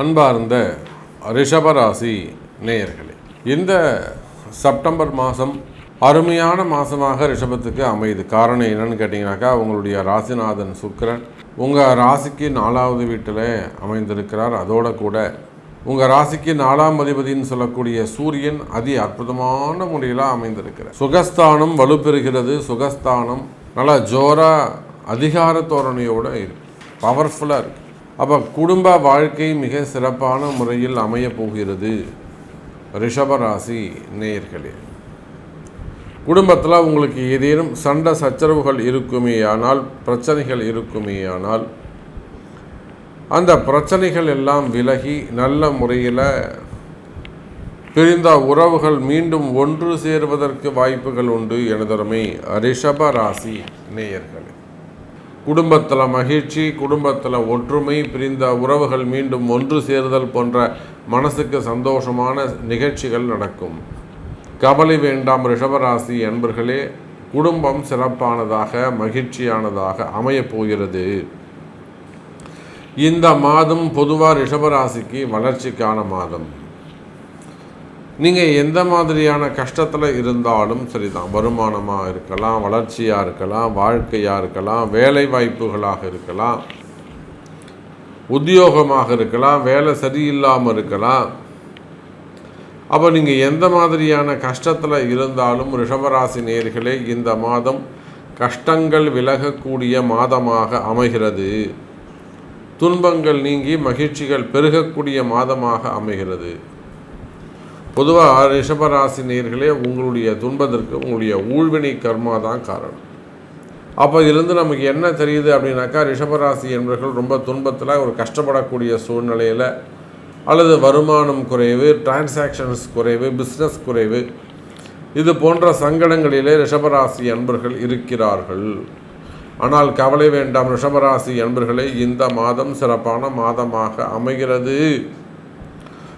அன்பார்ந்த ரிஷபராசி நேயர்களே இந்த செப்டம்பர் மாதம் அருமையான மாதமாக ரிஷபத்துக்கு அமையுது. காரணம் என்னன்னு கேட்டிங்கனாக்கா உங்களுடைய ராசிநாதன் சுக்கிரன் உங்கள் ராசிக்கு நாலாவது வீட்டில் அமைந்திருக்கிறார். அதோட கூட உங்கள் ராசிக்கு நாலாம் அதிபதினு சொல்லக்கூடிய சூரியன் அதி அற்புதமான முறையில் அமைந்திருக்கிறார். சுகஸ்தானம் வலுப்பெறுகிறது. சுகஸ்தானம் நல்லா ஜோராக அதிகார தோரணையோடு இருக்கு. பவர்ஃபுல்லாக இருக்குது அப்போ குடும்ப வாழ்க்கை மிக சிறப்பான முறையில் அமையப்போகிறது ரிஷபராசி நேயர்களே குடும்பத்தில் உங்களுக்கு ஏதேனும் சண்டை சச்சரவுகள் இருக்குமேயானால் பிரச்சனைகள் இருக்குமேயானால் அந்த பிரச்சனைகள் எல்லாம் விலகி நல்ல முறையில் பிரிந்த உறவுகள் மீண்டும் ஒன்று சேருவதற்கு வாய்ப்புகள் உண்டு எனதருமை ரிஷபராசி நேயர்களே. குடும்பத்தில் மகிழ்ச்சி குடும்பத்தில் ஒற்றுமை பிரிந்த உறவுகள் மீண்டும் ஒன்று சேருதல் போன்ற மனசுக்கு சந்தோஷமான நிகழ்ச்சிகள் நடக்கும். கவலை வேண்டாம் ரிஷபராசி அன்பர்களே குடும்பம் சிறப்பானதாக மகிழ்ச்சியானதாக அமையப்போகிறது இந்த மாதம் பொதுவாக ரிஷபராசிக்கு வளர்ச்சிக்கான மாதம். நீங்கள் எந்த மாதிரியான கஷ்டத்தில் இருந்தாலும் சரிதான். வருமானமாக இருக்கலாம் வளர்ச்சியாக இருக்கலாம் வாழ்க்கையாக இருக்கலாம் வேலை வாய்ப்புகளாக இருக்கலாம் உத்தியோகமாக இருக்கலாம் வேலை சரியில்லாமல் இருக்கலாம். அப்போ நீங்கள் எந்த மாதிரியான கஷ்டத்தில் இருந்தாலும் ரிஷபராசி நேர்களே இந்த மாதம் கஷ்டங்கள் விலகக்கூடிய மாதமாக அமைகிறது. துன்பங்கள் நீங்கி மகிழ்ச்சிகள் பெருகக்கூடிய மாதமாக அமைகிறது. பொதுவாக ரிஷபராசி நேர்களே உங்களுடைய துன்பத்திற்கு உங்களுடைய ஊழ்வினை கர்மா தான் காரணம். அப்போ இருந்து நமக்கு என்ன தெரியுது அப்படின்னாக்கா ரிஷபராசி என்பவர்கள் ரொம்ப துன்பத்தில் ஒரு கஷ்டப்படக்கூடிய சூழ்நிலையில் அல்லது வருமானம் குறைவு டிரான்சாக்ஷன்ஸ் குறைவு பிஸ்னஸ் குறைவு இது போன்ற சங்கடங்களிலே ரிஷபராசி அன்பர்கள் இருக்கிறார்கள். ஆனால் கவலை வேண்டாம் ரிஷபராசி அன்பர்களே இந்த மாதம் சிறப்பான மாதமாக அமைகிறது.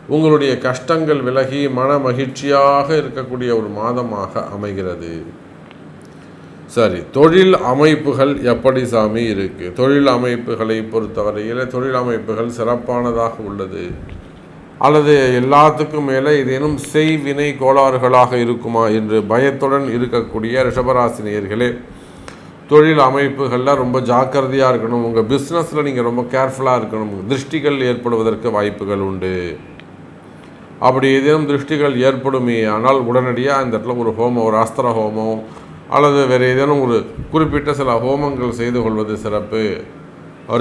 உங்களுடைய கஷ்டங்கள் விலகி மன மகிழ்ச்சியாக இருக்கக்கூடிய ஒரு மாதமாக அமைகிறது. சரி தொழில் அமைப்புகள் எப்படி சாமி இருக்கு? தொழில் அமைப்புகளை பொறுத்தவரையில் தொழில் அமைப்புகள் சிறப்பானதாக உள்ளது. அல்லது எல்லாத்துக்கும் மேலே ஏதேனும் செய்வினை கோளாறுகளாக இருக்குமா என்று பயத்துடன் இருக்கக்கூடிய ரிஷபராசினியர்களே தொழில் அமைப்புகளில் ரொம்ப ஜாக்கிரதையாக இருக்கணும். உங்கள் பிஸ்னஸில் நீங்கள் ரொம்ப கேர்ஃபுல்லாக இருக்கணும். திருஷ்டிகள் ஏற்படுவதற்கு வாய்ப்புகள் உண்டு. அப்படி ஏதேனும் திருஷ்டிகள் ஏற்படுமே ஆனால் உடனடியாக இந்த இடத்துல ஒரு ஹோமம் ஒரு அஸ்திர ஹோமம் அல்லது வேறு ஏதேனும் ஒரு குறிப்பிட்ட சில ஹோமங்கள் செய்து கொள்வது சிறப்பு.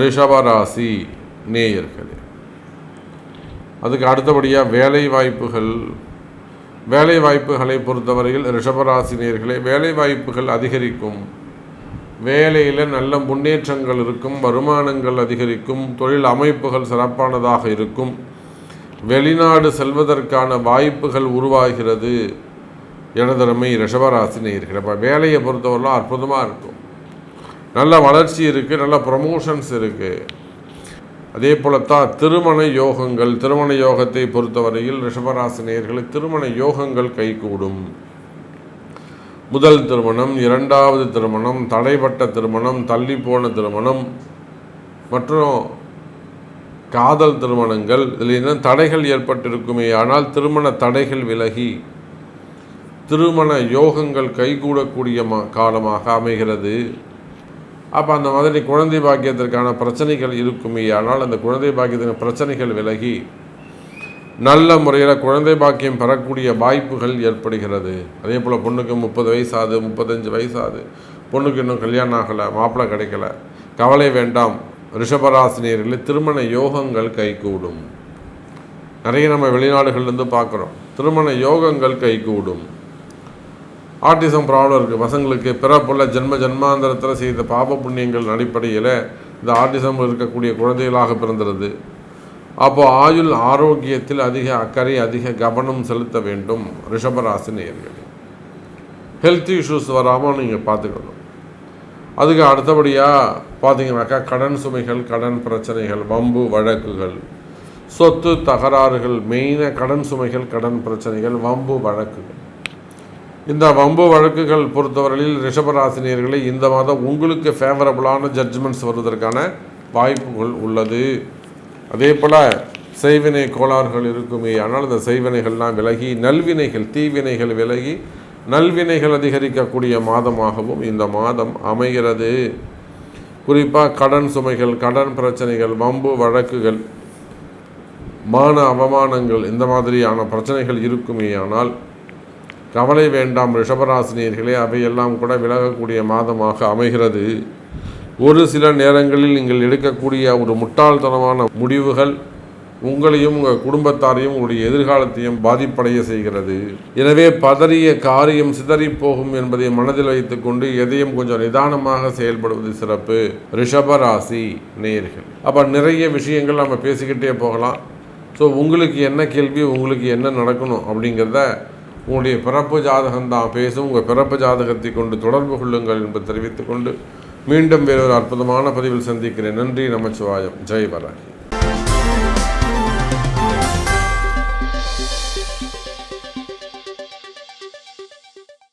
ரிஷபராசி நேயர்களே அதுக்கு அடுத்தபடியாக வேலை வாய்ப்புகள் வேலை வாய்ப்புகளை பொறுத்தவரையில் ரிஷபராசி நேயர்களே வேலை வாய்ப்புகள் அதிகரிக்கும். வேலையில் நல்ல முன்னேற்றங்கள் இருக்கும் வருமானங்கள் அதிகரிக்கும் தொழில் அமைப்புகள் சிறப்பானதாக இருக்கும். வெளிநாடு செல்வதற்கான வாய்ப்புகள் உருவாகிறது எனதருமை ரிஷபராசி நேயர்கள். அப்போ வேலையை பொறுத்தவரைலாம் அற்புதமாக இருக்கும். நல்ல வளர்ச்சி இருக்குது நல்ல ப்ரமோஷன்ஸ் இருக்குது அதே போலத்தான் திருமண யோகங்கள் திருமண யோகத்தை பொறுத்தவரையில் ரிஷபராசி நேயர்களுக்கு திருமண யோகங்கள் கைகூடும். முதல் திருமணம் இரண்டாவது திருமணம் தடைப்பட்ட திருமணம் தள்ளி போன திருமணம் மற்றும் காதல் திருமணங்கள் இதில் என்ன தடைகள் ஏற்பட்டிருக்குமே ஆனால் திருமண தடைகள் விலகி திருமண யோகங்கள் கைகூடக்கூடிய மா காலமாக அமைகிறது. அப்போ அந்த மாதிரி குழந்தை பாக்கியத்திற்கான பிரச்சனைகள் இருக்குமே ஆனால் அந்த குழந்தை பாக்கியத்தின் பிரச்சனைகள் விலகி நல்ல முறையில் குழந்தை பாக்கியம் பெறக்கூடிய வாய்ப்புகள் ஏற்படுகிறது. அதே போல் பொண்ணுக்கு முப்பது வயசாகுது முப்பத்தஞ்சு வயசாகுது பொண்ணுக்கு இன்னும் கல்யாணம் ஆகலை மாப்பிள்ளை கிடைக்கல கவலை வேண்டாம் ரிஷபராசினியர்களில் திருமண யோகங்கள் கைகூடும். நிறைய நம்ம வெளிநாடுகள்லேருந்து பார்க்குறோம். திருமண யோகங்கள் கைகூடும். ஆர்டிசம் ப்ராப்ளம் இருக்குது பசங்களுக்கு பிறப்புள்ள ஜென்ம ஜென்மாந்திரத்தில் செய்த பாப புண்ணியங்கள் அடிப்படையில் இந்த ஆர்டிசம் இருக்கக்கூடிய குழந்தைகளாக பிறந்துடுது அப்போது ஆயுள் ஆரோக்கியத்தில் அதிக அக்கறை அதிக கவனம் செலுத்த வேண்டும் ரிஷபராசி நேயர்கள் ஹெல்த் இஷ்யூஸ் வராமல் நீங்கள் பார்த்துக்கணும். அதுக்கு அடுத்தபடியாக பார்த்தீங்கன்னாக்கா கடன் சுமைகள் கடன் பிரச்சனைகள் வம்பு வழக்குகள் சொத்து தகராறுகள் மெயினாக கடன் சுமைகள் கடன் பிரச்சனைகள் வம்பு வழக்குகள். இந்த வம்பு வழக்குகள் பொறுத்தவரையில் ரிஷபராசினியர்களை இந்த மாதம் உங்களுக்கு ஃபேவரபுளான ஜட்ஜ்மெண்ட்ஸ் வருவதற்கான வாய்ப்புகள் உள்ளது. அதே போல் செய்வினை கோளாறுகள் இருக்குமே ஆனால் இந்த செய்வினைகள்லாம் விலகி நல்வினைகள் தீவினைகள் விலகி நல்வினைகள் அதிகரிக்கக்கூடிய மாதமாகவும் இந்த மாதம் அமைகிறது. குறிப்பாக கடன் சுமைகள் கடன் பிரச்சனைகள் வம்பு வழக்குகள் மான அவமானங்கள் இந்த மாதிரியான பிரச்சனைகள் இருக்குமே ஆனால் கவலை வேண்டாம் ரிஷபராசினியர்களே அவையெல்லாம் கூட விலகக்கூடிய மாதமாக அமைகிறது. ஒரு சில நேரங்களில் நீங்கள் எடுக்கக்கூடிய ஒரு முட்டாள்தனமான முடிவுகள் உங்களையும் உங்கள் குடும்பத்தாரையும் உங்களுடைய எதிர்காலத்தையும் பாதிப்படைய செய்கிறது. எனவே பதறிய காரியம் சிதறி போகும் என்பதை மனதில் வைத்துக்கொண்டு எதையும் கொஞ்சம் நிதானமாக செயல்படுவது சிறப்பு. ரிஷபராசி நேர்கள். அப்போ நிறைய விஷயங்கள் நம்ம பேசிக்கிட்டே போகலாம். ஸோ உங்களுக்கு என்ன கேள்வி உங்களுக்கு என்ன நடக்கணும் அப்படிங்கிறத உங்களுடைய பிறப்பு ஜாதகம் தான் பேசும். உங்கள் பிறப்பு ஜாதகத்தை கொண்டு தொடர்பு கொள்ளுங்கள் என்பதை தெரிவித்துக்கொண்டு மீண்டும் வேறொரு அற்புதமான பதிவில் சந்திக்கிறேன். நன்றி நமச்சிவாயம். ஜெய் வராகி